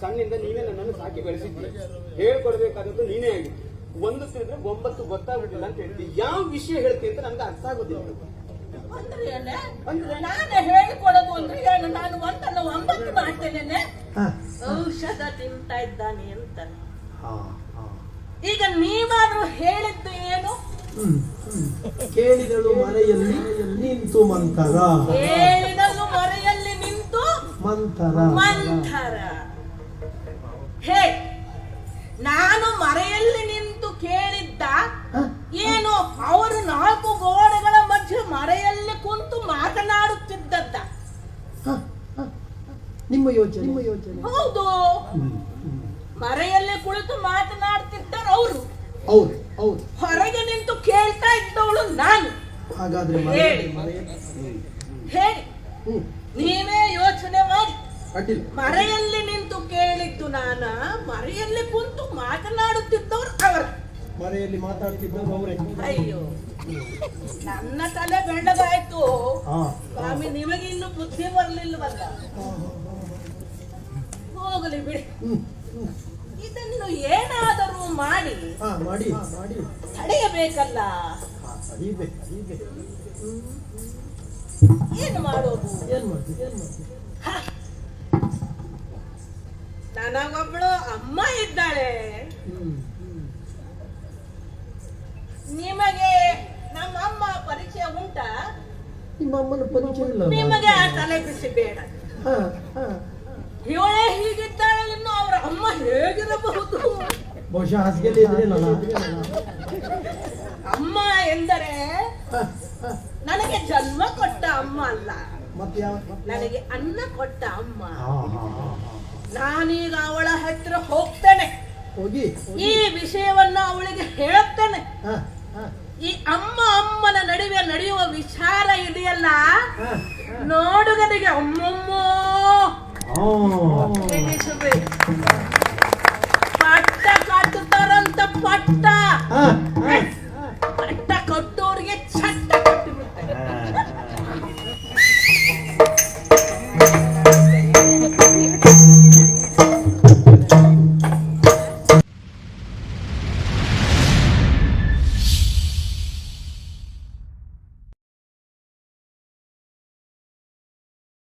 ಸಣ್ಣಿಂದ ನೀನೇ ನನ್ನನ್ನು ಸಾಕಿ ಬೆಳೆಸಿದ್ದಿ ಹೇಳ್ಕೊಡ್ಬೇಕಾದದ್ದು ನೀನೇ ಆಗಿತ್ತು ಒಂದು ತಿಳಿದ್ರೆ ಒಂಬತ್ತು ಗೊತ್ತಾಗ್ಬಿಟ್ಟಿಲ್ಲ ಅಂತ ಹೇಳ್ತಿ. ಯಾವ ವಿಷಯ ಹೇಳ್ತೀನಿ ಅಂತ ನನ್ಗೆ ಅರ್ಥ ಆಗೋದಿಲ್ಲ? ನಾನೇ ಹೇಳಿಕೊಡೋದು ಅಂದ್ರೆ ಏನು? ನಾನು ಒಂದಲ್ಲ ಒಂಬತ್ತು ಮಾಡ್ತೇನೆ ಔಷಧ ತಿಂತಾ ಇದ್ದಾನೆ ಅಂತ. ಈಗ ನೀವಾದ್ರೂ ಹೇಳಿದ್ದು ಕೇಳಿದಳು ಮರೆಯಲ್ಲಿ ನಿಂತು ಮಂತರ ಕೇಳಿದಳು ಮರೆಯಲ್ಲಿ ನಿಂತು ಮಂತರ ಮಂಥರ. ಹೇ ನಾನು ಮರೆಯಲ್ಲಿ ನಿಂತು ಕೇಳಿದ್ದ ಏನು ಅವರು ನಾಲ್ಕು ಗೋಡೆಗಳ ಮಧ್ಯೆ ಮರೆಯಲ್ಲಿ ಕುಂತು ಮಾತನಾಡುತ್ತಿದ್ದದ್ದ? ನಿಮ್ಮ ಯೋಚನೆ. ನಿಮ್ಮ ಯೋಚನೆ. ಹೌದು. ಮರೆಯಲ್ಲಿ ಕುಳಿತು ಮಾತನಾಡುತ್ತಿದ್ದರು ಅವರು. ಹೌದು ಹೌದು ಹೊರಗೆ ನಿಂತು ಕೇಳ್ತಾ ಇದ್ದವಳು ಹಾಗಾದ್ರೆ ಹೇಳಿ. ಮನೆಯಲ್ಲಿ ಹೇಳಿ. ಹ್ಮ್. ನೀವೇ ಯೋಚನೆ ಮಾಡಿ. ಅಡ್ಡಿಲ್ಲ ಮರೆಯಲ್ಲಿ ನಿಂತು ಕೇಳಿದ್ದು ನಾನ ಮರೆಯಲ್ಲಿ ಕುಂತು ಮಾತನಾಡುತ್ತಿದ್ದವರು ಅವರು. ಮರೆಯಲ್ಲಿ ಮಾತಾಡ್ತಿದ್ದವರು ಅವರೇ. ಅಯ್ಯೋ. ನನ್ನ ತಲೆ ಬೆಳ್ಳಗಾಯ್ತು. ಹಾ. ಸ್ವಾಮಿ ನಿಮಗೆ ಇನ್ನು ಬುದ್ಧಿ ಬರ್ಲಿಲ್ವಲ್ಲ? ಹೋಗಲಿ ಬಿಡಿ. ಹ್ಮ್. ಹ್ಮ್. ಇದನ್ನು ಏನಾದರೂ ಮಾಡಿ ಹಾ ಮಾಡಿ ಮಾಡಿ. ತಡೆಯಬೇಕಲ್ಲ. ಏನು ಮಾಡೋದು? ಏನ್ ಮಾಡ್ತೀವಿ ಏನ್ ಮಾಡ್ತೀವಿ. ನನಗೊಬ್ಳು ಅಮ್ಮ ಇದ್ದಾಳೆ. ನಿಮಗೆ ನಮ್ಮ ಅಮ್ಮ ಪರಿಚಯ ಉಂಟಾ? ನಿಮ್ಮ ಅಮ್ಮನ ಪರಿಚಯ ಇಲ್ಲ ನಿಮಗೆ ಆ ತಲೆ ಬಿಸಿ ಬೇಡ. ಹಾ ಹಾ. ಇವಳೇ ಹೀಗಿದ್ದಾಳೆ ಇನ್ನು ಅವರ ಅಮ್ಮ ಹೇಗಿರಬಹುದು? ಬಹುಶಃ ಹಾಸಿಗೆಯಲ್ಲಿ ಇದ್ರೆ ನಾನು ಅಮ್ಮ ಎಂದರೆ ನನಗೆ ಜನ್ಮ ಕೊಟ್ಟ ಅಮ್ಮ ಅಲ್ಲ. ನನಗೆ ಅನ್ನ ಕೊಟ್ಟ ಅಮ್ಮ. ನಾನೀಗ ಅವಳ ಹತ್ರ ಹೋಗ್ತೇನೆ. ಹೋಗಿ? ಈ ವಿಷಯವನ್ನ ಅವಳಿಗೆ ಹೇಳ್ತೇನೆ ಹಾ ಹಾ. ಈ ಅಮ್ಮ ಅಮ್ಮನ ನಡುವೆ ನಡೆಯುವ ವಿಚಾರ ಇದೆಯಲ್ಲ? ನೋಡು ನೋಡುಗನಿಗೆ ಅಮ್ಮಮ್ಮೋ. ಪಟ್ಟ ಕಟ್ಟುತ್ತಾರಂತ ಪಟ್ಟ.